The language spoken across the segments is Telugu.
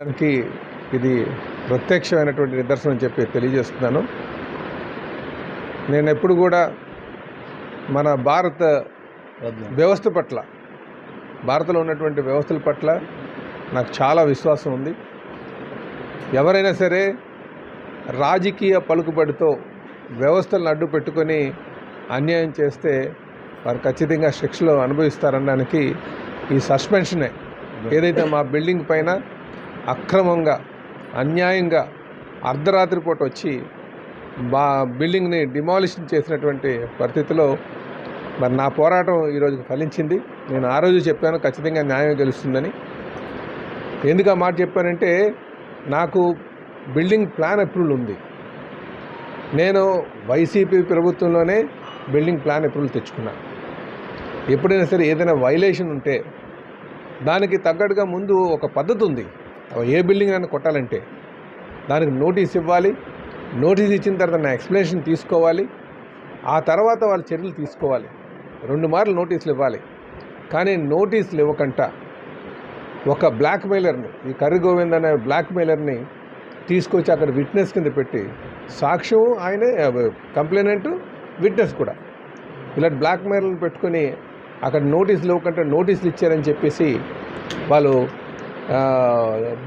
దానికి ఇది ప్రత్యక్షమైనటువంటి నిదర్శనం చెప్పి తెలియజేస్తున్నాను. నేను ఎప్పుడు కూడా మన భారత వ్యవస్థ పట్ల భారత్లో ఉన్నటువంటి వ్యవస్థల పట్ల నాకు చాలా విశ్వాసం ఉంది. ఎవరైనా సరే రాజకీయ పలుకుబడితో వ్యవస్థలను అడ్డు పెట్టుకొని అన్యాయం చేస్తే వారు ఖచ్చితంగా శిక్షలు అనుభవిస్తారనడానికి ఈ సస్పెన్షనే ఏదైతే మా బిల్డింగ్ పైన అక్రమంగా అన్యాయంగా అర్ధరాత్రి పూట వచ్చి బా బిల్డింగ్ని డిమాలిషన్ చేసినటువంటి పరిస్థితిలో మరి నా పోరాటం ఈరోజు ఫలించింది. నేను ఆ రోజు చెప్పాను ఖచ్చితంగా న్యాయం గెలుస్తుందని. ఎందుకు ఆ మాట చెప్పానంటే నాకు బిల్డింగ్ ప్లాన్ అప్రూవల్ ఉంది. నేను వైసీపీ ప్రభుత్వంలోనే బిల్డింగ్ ప్లాన్ అప్రూవల్ తెచ్చుకున్నాను ఎప్పుడైనా సరే ఏదైనా వైలేషన్ ఉంటే దానికి తగ్గట్టుగా ముందు ఒక పద్ధతి ఉంది. ఏ బిల్డింగ్ అయినా కొట్టాలంటే దానికి నోటీస్ ఇవ్వాలి. నోటీస్ ఇచ్చిన తర్వాత నా ఎక్స్ప్లెనేషన్ తీసుకోవాలి. ఆ తర్వాత వాళ్ళు చర్యలు తీసుకోవాలి. రెండు మార్లు నోటీసులు ఇవ్వాలి. కానీ నోటీసులు ఇవ్వకుండా ఒక బ్లాక్ మెయిలర్ని ఈ కర్రి గోవింద్ అనే బ్లాక్ మెయిలర్ని తీసుకొచ్చి అక్కడ విట్నెస్ కింద పెట్టి సాక్ష్యం ఆయనే కంప్లైనెంట్ విట్నెస్ కూడా. ఇలాంటి బ్లాక్ మెయిల్ని పెట్టుకొని అక్కడ నోటీసులు ఇవ్వకుండా నోటీసులు ఇచ్చారని చెప్పేసి వాళ్ళు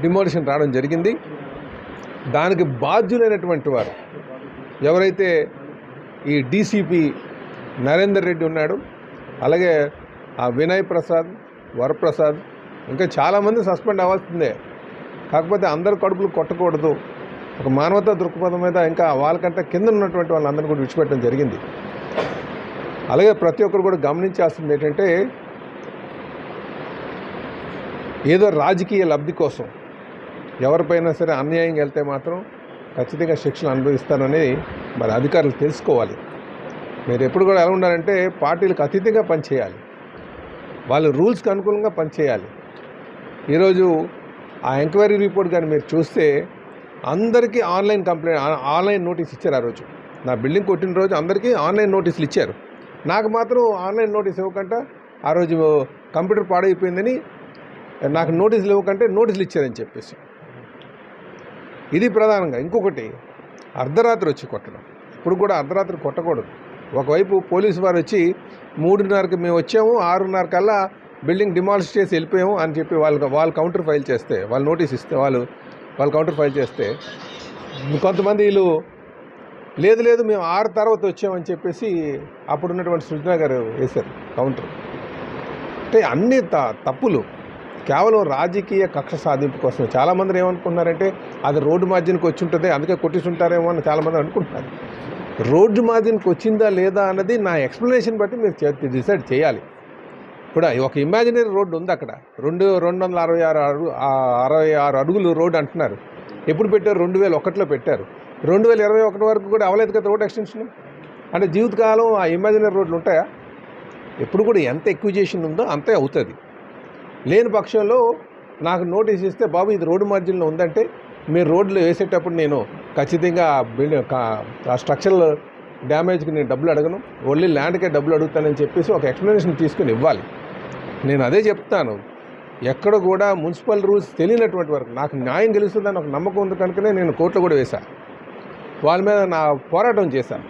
డిమోలిషన్ రావడం జరిగింది. దానికి బాధ్యులైనటువంటి వారు ఎవరైతే ఈ డీసీపీ నరేందర్ రెడ్డి ఉన్నాడు అలాగే ఆ వినయ్ ప్రసాద్ వరప్రసాద్ ఇంకా చాలామంది సస్పెండ్ అవ్వాల్సిందే. కాకపోతే అందరు కడుపులు కొట్టకూడదు. ఒక మానవతా దృక్పథం మీద ఇంకా వాళ్ళకంటే కింద ఉన్నటువంటి వాళ్ళందరినీ కూడా విడిచిపెట్టడం జరిగింది. అలాగే ప్రతి ఒక్కరు కూడా గమనించాల్సింది ఏంటంటే ఏదో రాజకీయ లబ్ధి కోసం ఎవరిపైనా సరే అన్యాయం వెళ్తే మాత్రం ఖచ్చితంగా శిక్షలు అనుభవిస్తానని మరి అధికారులు తెలుసుకోవాలి. మీరు ఎప్పుడు కూడా ఎలా ఉండాలంటే పార్టీలకు అతీతంగా పనిచేయాలి. వాళ్ళు రూల్స్కి అనుకూలంగా పనిచేయాలి. ఈరోజు ఆ ఎంక్వైరీ రిపోర్ట్ కానీ మీరు చూస్తే అందరికీ ఆన్లైన్ కంప్లైంట్ ఆన్లైన్ నోటీస్ ఇచ్చారు ఆ రోజు. నా బిల్డింగ్ కొట్టిన రోజు అందరికీ ఆన్లైన్ నోటీసులు ఇచ్చారు. నాకు మాత్రం ఆన్లైన్ నోటీస్ ఇవ్వకుండా ఆ రోజు కంప్యూటర్ పాడైపోయిందని నాకు నోటీసులు ఇవ్వకంటే నోటీసులు ఇచ్చారని చెప్పేసి. ఇది ప్రధానంగా. ఇంకొకటి అర్ధరాత్రి వచ్చి కొట్టడం. ఇప్పుడు కూడా అర్ధరాత్రి కొట్టకూడదు. ఒకవైపు పోలీసు వారు వచ్చి మూడున్నరకి మేము వచ్చాము ఆరున్నర కల్లా బిల్డింగ్ డిమాలిష్ చేసి వెళ్ళిపోయాము అని చెప్పి వాళ్ళు వాళ్ళు కౌంటర్ ఫైల్ చేస్తే వాళ్ళు నోటీస్ ఇస్తే వాళ్ళు వాళ్ళు కౌంటర్ ఫైల్ చేస్తే కొంతమంది వీళ్ళు లేదు లేదు మేము ఆరు తర్వాత వచ్చామని చెప్పేసి అప్పుడున్నటువంటి సృజన గారు వేశారు కౌంటర్. అంటే అన్ని త తప్పులు. కేవలం రాజకీయ కక్ష సాధింపు కోసం చాలామంది ఏమనుకుంటున్నారంటే అది రోడ్డు మార్జిన్కి వచ్చి ఉంటుంది అందుకే కొట్టిస్తుంటారేమో అని చాలామంది అనుకుంటున్నారు. రోడ్డు మార్జిన్కి వచ్చిందా లేదా అన్నది నా ఎక్స్ప్లెనేషన్ బట్టి మీరు డిసైడ్ చేయాలి. ఇప్పుడు ఒక ఇమాజినరీ రోడ్డు ఉంది అక్కడ. రెండు రెండు వందల అరవై ఆరు అడుగు ఆ అరవై ఆరు అడుగులు రోడ్డు అంటున్నారు. ఎప్పుడు పెట్టారు? రెండు వేల ఒకటిలో పెట్టారు. రెండు వేల ఇరవై ఒకటి వరకు కూడా అవలేదు కదా రోడ్ ఎక్స్టెన్షన్? అంటే జీవితకాలం ఆ ఇమాజినరీ రోడ్లు ఉంటాయా? ఎప్పుడు కూడా ఎంత ఎక్విజేషన్ ఉందో అంతే అవుతుంది. లేని పక్షంలో నాకు నోటీస్ ఇస్తే బాబు ఇది రోడ్డు మార్జిన్లో ఉందంటే మీరు రోడ్లు వేసేటప్పుడు నేను ఖచ్చితంగా బిల్డింగ్ ఆ స్ట్రక్చరల్ డ్యామేజ్కి నేను డబ్బులు అడగను. ఓన్లీ ల్యాండ్కే డబ్బులు అడుగుతానని చెప్పేసి ఒక ఎక్స్ప్లెనేషన్ తీసుకుని ఇవ్వాలి. నేను అదే చెప్తాను. ఎక్కడ కూడా మున్సిపల్ రూల్స్ తెలియనటువంటి వరకు నాకు న్యాయం గెలుస్తుందని ఒక నమ్మకం ఉంది కనుకనే నేను కోర్టులో కూడా వేశాను వాళ్ళ మీద నా పోరాటం చేశాను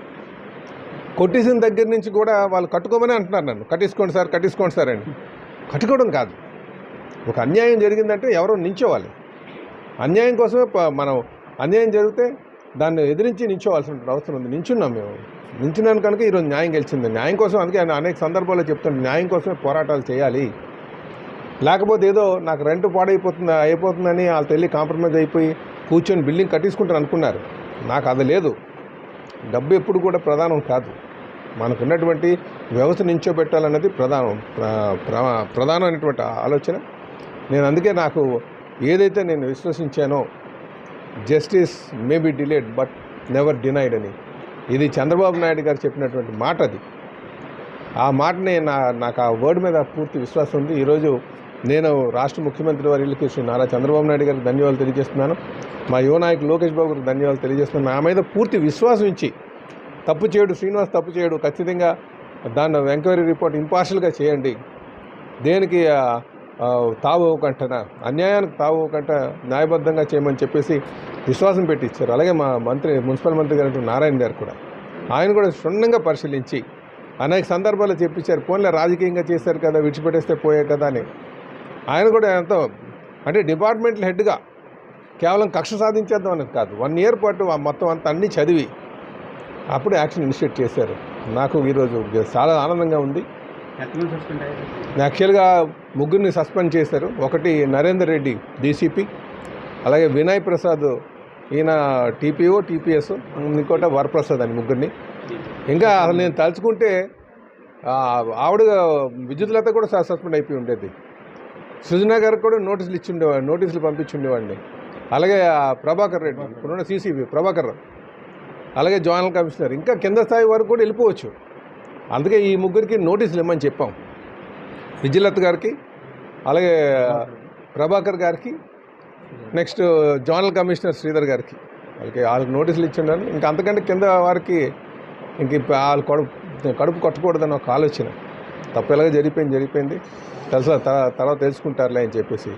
కొట్టేసిన దగ్గర నుంచి కూడా వాళ్ళు కట్టుకోమని అంటున్నారు నన్ను. కట్టించుకోండి సార్ కట్టించుకోండి సార్ అని. కట్టుకోవడం కాదు. ఒక అన్యాయం జరిగిందంటే ఎవరో నించోవాలి అన్యాయం కోసమే ప- మనం అన్యాయం జరిగితే దాన్ని ఎదిరించి నించోవాల్సిన అవసరం ఉంది నించున్నాం మేము నించున్నాను కనుక ఈరోజు న్యాయం గెలిచింది న్యాయం కోసం అందుకే ఆయన అనేక సందర్భాల్లో చెప్తాను న్యాయం కోసమే పోరాటాలు చేయాలి లేకపోతే ఏదో నాకు రెంట్ పాడైపోతుంది అయిపోతుందని వాళ్ళు తెలియ కాంప్రమైజ్ అయిపోయి కూర్చొని బిల్డింగ్ కట్టించుకుంటారు అనుకున్నారు నాకు అది లేదు డబ్బు ఎప్పుడు కూడా ప్రధానం కాదు మనకున్నటువంటి వ్యవస్థ నించోబెట్టాలన్నది ప్రధానం ప్ర- ప్రధానమైనటువంటి ఆలోచన నేను అందుకే నాకు ఏదైతే నేను విశ్వసించానో justice may be delayed but never denied అని. ఇది చంద్రబాబు నాయుడు గారు చెప్పినటువంటి మాట అది. ఆ మాటని నా నాకు ఆ వర్డ్ మీద పూర్తి విశ్వాసం ఉంది. ఈరోజు నేను రాష్ట్ర ముఖ్యమంత్రి వర్యులకి శ్రీ నారా చంద్రబాబు నాయుడు గారికి ధన్యవాదాలు తెలియజేస్తున్నాను. మా యువ నాయకు లోకేష్ బాబు గారికి ధన్యవాదాలు తెలియజేస్తున్నాను. నా మీద పూర్తి విశ్వాసం ఇచ్చి తప్పు చేయడు శ్రీనివాస్ తప్పు చేయడు ఖచ్చితంగా దాన్ని ఎంక్వైరీ రిపోర్ట్ ఇంపార్షల్గా చేయండి. దేనికి ఆ, ఆ, తావు ఇవ్వకంటనా అన్యాయానికి తావు ఇవ్వకంట న్యాయబద్ధంగా చేయమని చెప్పేసి విశ్వాసం పెట్టి ఇచ్చారు అలాగే మా మంత్రి మున్సిపల్ మంత్రి గారు నారాయణ గారు కూడా. ఆయన కూడా క్షుణ్ణంగా పరిశీలించి అనేక సందర్భాల్లో చెప్పించారు ఫోన్లో రాజకీయంగా చేశారు కదా విడిచిపెట్టేస్తే పోయే కదా అని. ఆయన కూడా ఎంతో అంటే డిపార్ట్మెంట్ హెడ్గా కేవలం కక్ష సాధించేద్దాం అనేది కాదు. వన్ ఇయర్ పాటు మొత్తం అంతా అన్నీ చదివి అప్పుడు యాక్షన్ ఇనిషియేట్ చేశారు. నాకు ఈరోజు చాలా ఆనందంగా ఉంది. యాక్చువల్గా ముగ్గురిని సస్పెండ్ చేశారు. ఒకటి నరేందర్ రెడ్డి డీసీపీ. అలాగే వినయ్ ప్రసాద్ ఈయన టీపీఓ టీపీఎస్ ఇంకోట వరప్రసాద్ అని ముగ్గురిని. ఇంకా అసలు నేను తలుచుకుంటే ఆవిడ విద్యుత్లత కూడా సస్పెండ్ అయిపోయి ఉండేది. సృజనా గారికి కూడా నోటీసులు ఇచ్చి ఉండేవాడు నోటీసులు పంపించి ఉండేవాడిని. అలాగే ప్రభాకర్ రెడ్డి ఇప్పుడున్న సీసీబీ ప్రభాకర్. అలాగే జాయినల్ కమిషనర్. ఇంకా కింద స్థాయి వరకు కూడా వెళ్ళిపోవచ్చు. అందుకే ఈ ముగ్గురికి నోటీసులు ఇమ్మని చెప్పాం. విజిలత్ గారికి అలాగే ప్రభాకర్ గారికి నెక్స్ట్ జోనల్ కమిషనర్ శ్రీధర్ గారికి. వాళ్ళకి వాళ్ళకి నోటీసులు ఇచ్చిండాను ఇంకా అంతకంటే కింద వారికి ఇంక వాళ్ళు కడుపు కడుపు కొట్టకూడదని ఒక ఆలోచన. తప్పేలాగా జరిగిపోయింది జరిగిపోయింది. తెలుసా? తర్వాత తెలుసుకుంటారులే అని చెప్పేసి.